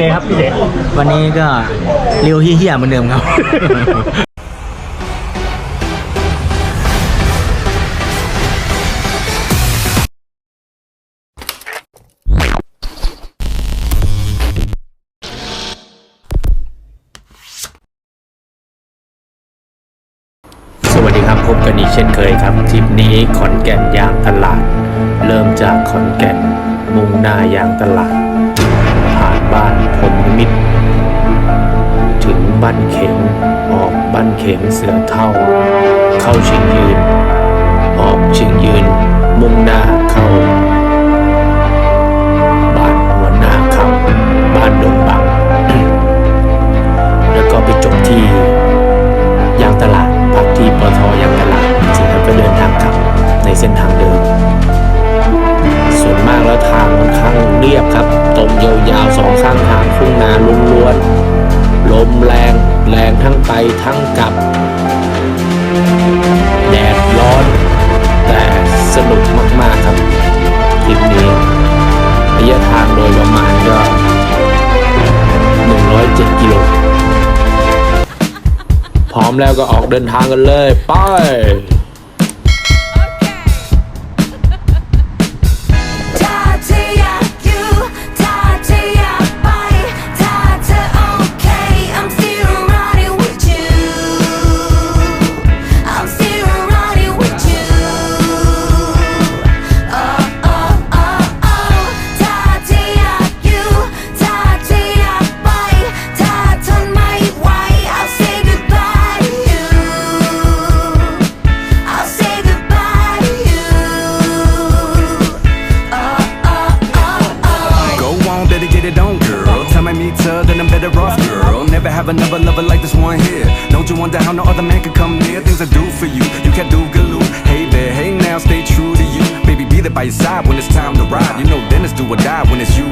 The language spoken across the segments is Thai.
ไงครับพี่เดชวันนี้ก็เรียวเฮี้ยๆเหมือนเดิมครับ สวัสดีครับพบกันอีกเช่นเคยครับทริปนี้ขอนแก่นยางตลาด เริ่มจากขอนแก่นมุ่งหน้ายางตลาด บ้านพลมิตร ถึงบ้านเข็งออกบ้านเข็งเสือเท่า เข้าชิงยืน ออกชิงยืน แรง แรงทั้งไปทั้งกลับ แดดร้อน แต่สนุกมาก ๆ ครับทริปนี้ระยะทางโดยประมาณก็ 107 กิโล พร้อมแล้วก็ออกเดินทางกันเลย ไป Never have another lover like this one here. Don't you wonder how no other man can come near? Things I do for you, you can't do galoo. Hey there, hey now, stay true to you. Baby, be there by your side when it's time to ride. You know, then it's do or die when it's you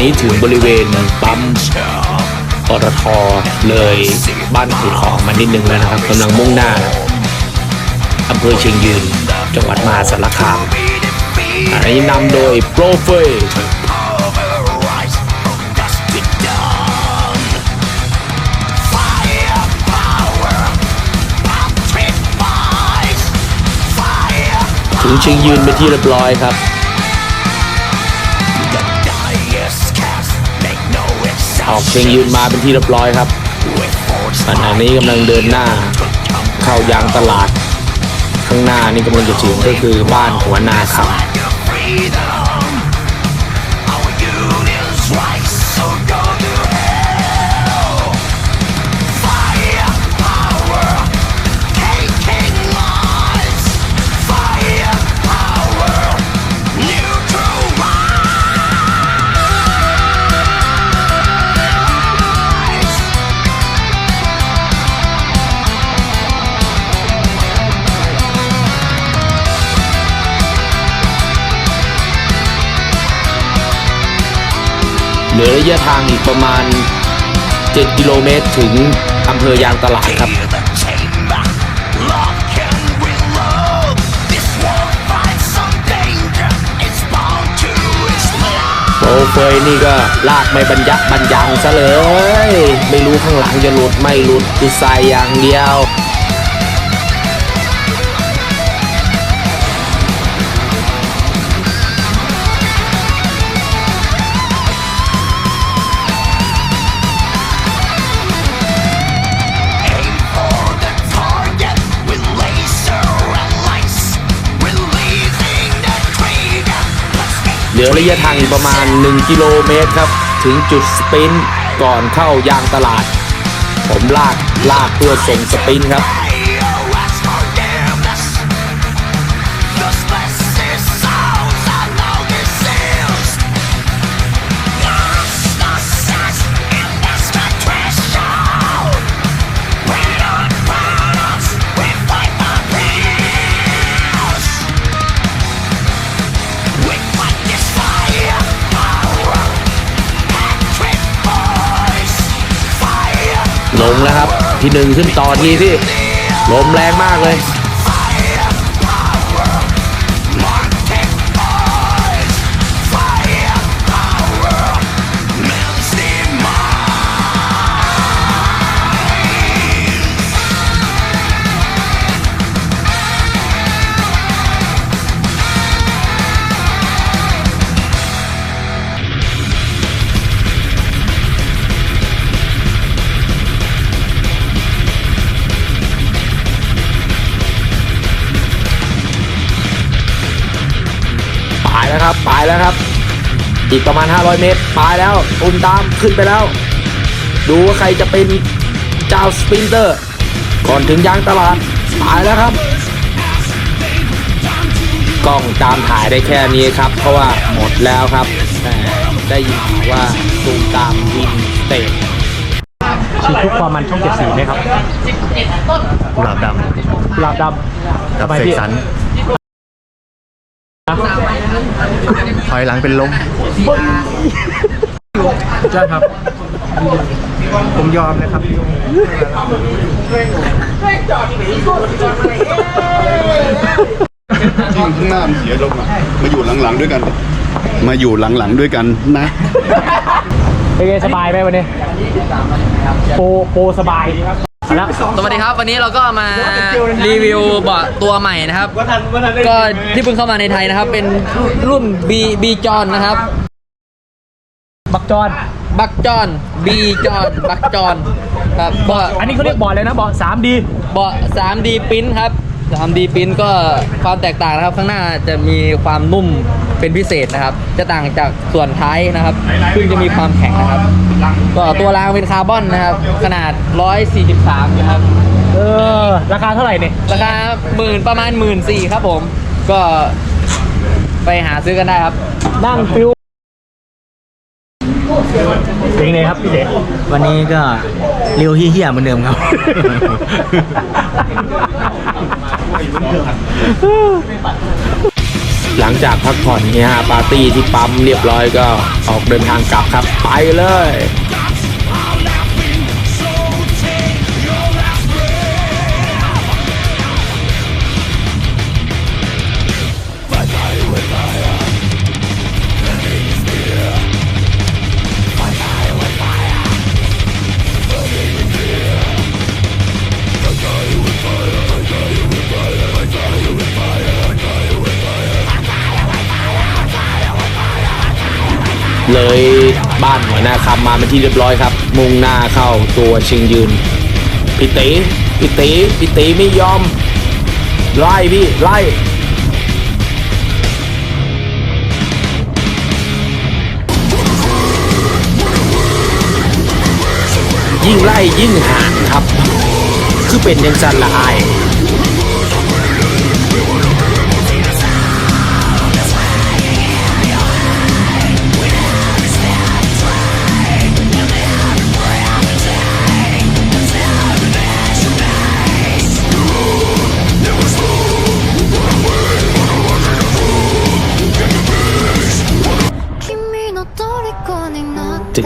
นี้ถึงบริเวณปั๊มปตทเลยบ้านขุนของมานิดนึงแล้วนะครับกำลังมุ่งหน้าอำเภอเชียงยืน จังหวัดมหาสารคามอันนี้นำโดยโปรเฟยถึงเชียงยืนไปที่เรียบร้อยครับ ออกเพลงยืนมาเป็นที่เรียบร้อยครับขณะนี้กำลังเดินหน้าเข้ายางตลาด ข้างหน้านี่กำลังจะถึงก็คือบ้านหัวนาครับ ลือระยะทางอีกประมาณ 7 กิโลเมตรถึงอำเภอยางตลาดครับ โปเฟยนี่ก็ลากไม่บรรยักบรรยังซะเลย ไม่รู้ข้างหลังจะหลุดไม่หลุดคือใส่อย่างเดียว ลือระยะทางประมาณ 1 กิโลเมตรครับ ถึงจุดสปรินต์ก่อนเข้ายางตลาด ผมลากลากเพื่อส่งสปรินต์ครับ ลงแล้วครับ ที่หนึ่งขึ้นต่อทีที่ลมแรงมากเลย อีกประมาณ 500 เมตรปลายแล้วอุ่นตามขึ้นไปแล้ว ดูว่าใครจะเป็นเจ้าสปรินเตอร์ ก่อนถึงยางตลาดปลายแล้วครับ กล้องตามถ่ายได้แค่นี้ครับ เพราะว่าหมดแล้วครับแต่ได้ยินข่าวว่าตูมตามวินเตะฉีดทุกความมันช่องเจ็ดสีไหมครับกุหลาบดกุหลาบดำำกับทำไมเสกพี่สรร ถอยหลังเป็นลมใช่ครับ ผมยอมนะครับยิ่งข้างหน้ามันเสียลงอะมาอยู่หลังๆด้วยกัน มาอยู่หลังๆด้วยกันนะ เป็นไงสบายไหมวันนี้ โปรโปรสบาย แล้วสวัสดีครับ วันนี้เราก็มารีวิวเบาะตัวใหม่นะครับ ก็ที่เพิ่งเข้ามาในไทยนะครับ เป็นรุ่น B B จอนนะครับ บักจอนบักจอน B จอนบักจอนครับเบาะอันนี้เขาเรียกบอร์ดเลยนะบอร์ดสามดีเบาะ 3D ปิ้นครับ 3D ปิ้นก็ความแตกต่างนะครับ ข้างหน้าจะมีความนุ่มเป็นพิเศษนะครับ จะต่างจากส่วนท้ายนะครับซึ่งจะมีความแข็งนะครับ ก็ตัวรางเป็นคาร์บอนนะครับ ขนาด 143 นะครับ เออ ราคาเท่าไหร่เนี่ยราคาหมื่นประมาณหมื่นสี่ครับผม ก็ไปหาซื้อกันได้ครับ นั่งฟิวเป็นไงครับพี่เดชวันนี้ก็เรียวเฮี้ยๆเหมือนเดิมครับ หลังจากพักผ่อนเฮฮาปาร์ตี้ที่ปั๊มเรียบร้อยก็ออกเดินทางกลับครับไปเลย เลยบ้านหัวหน้าคำมาเป็นที่เรียบร้อยครับ มุ่งหน้าเข้าตัวชิงยืนพี่ตีพี่ตีพี่ตีไม่ยอม ไล่พี่ไล่ยิ่งไล่ยิ่งห่างครับ คือเป็นยังสันละอาย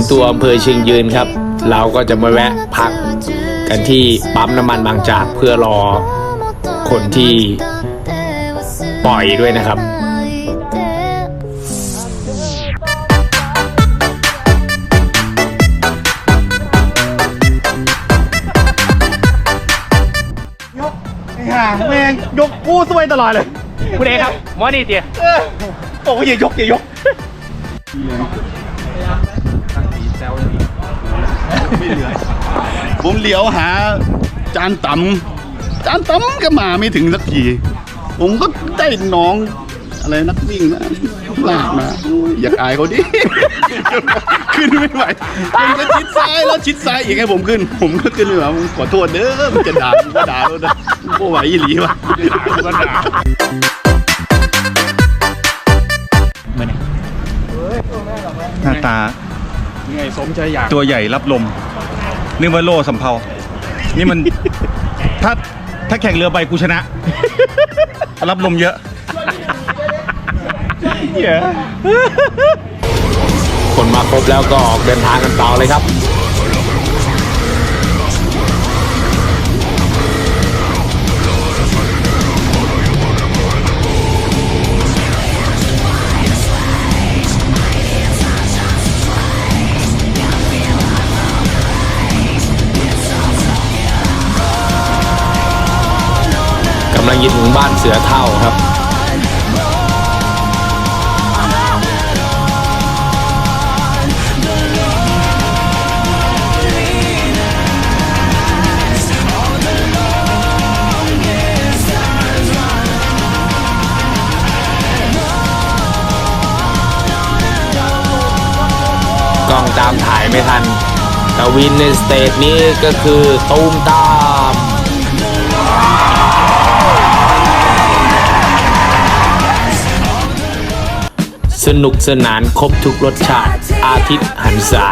งตัวอำเภอเชียงยืนครับ เราก็จะมาแวะพักกันที่ปั๊มน้ำมันบางจากเพื่อรอคนที่ปล่อยด้วยนะครับห่างแม่งยกกู้ซวยตลอดเลยคุณเอครับมอนี่เตียบอกว่าอย่ายกอย่ายก ผมเหลียวหา จานตำจานตำก็มาไม่ถึงสักที ผมก็ได้น้องอะไรนักวิ่งนะลากมาโอ้ยอยากอายเขาดิ ขึ้นไม่ไหวผมจะชิดซ้ายแล้วชิดซ้ายอีกให้ผมขึ้น ผมก็ขึ้นไม่ไหวผมขอโทษเด้อมันจะด่าผมก็ด่าแล้วนะผมก็ไหวอีหลีวะหน้าตา ตัวใหญ่รับลมนึกว่าโล่สำเภา นี่มัน ถ้าถ้าแข่งเรือใบกูชนะ รับลมเยอะ คนมาครบแล้วก็ออกเดินทางกันต่อเลยครับ บ้านเสือเท่าครับกล้องตามถ่ายไม่ทันแต่วินในสเตจนี้ก็คือตูมตา สนุกสนานครบทุกรสชาติ อาทิตย์หันษา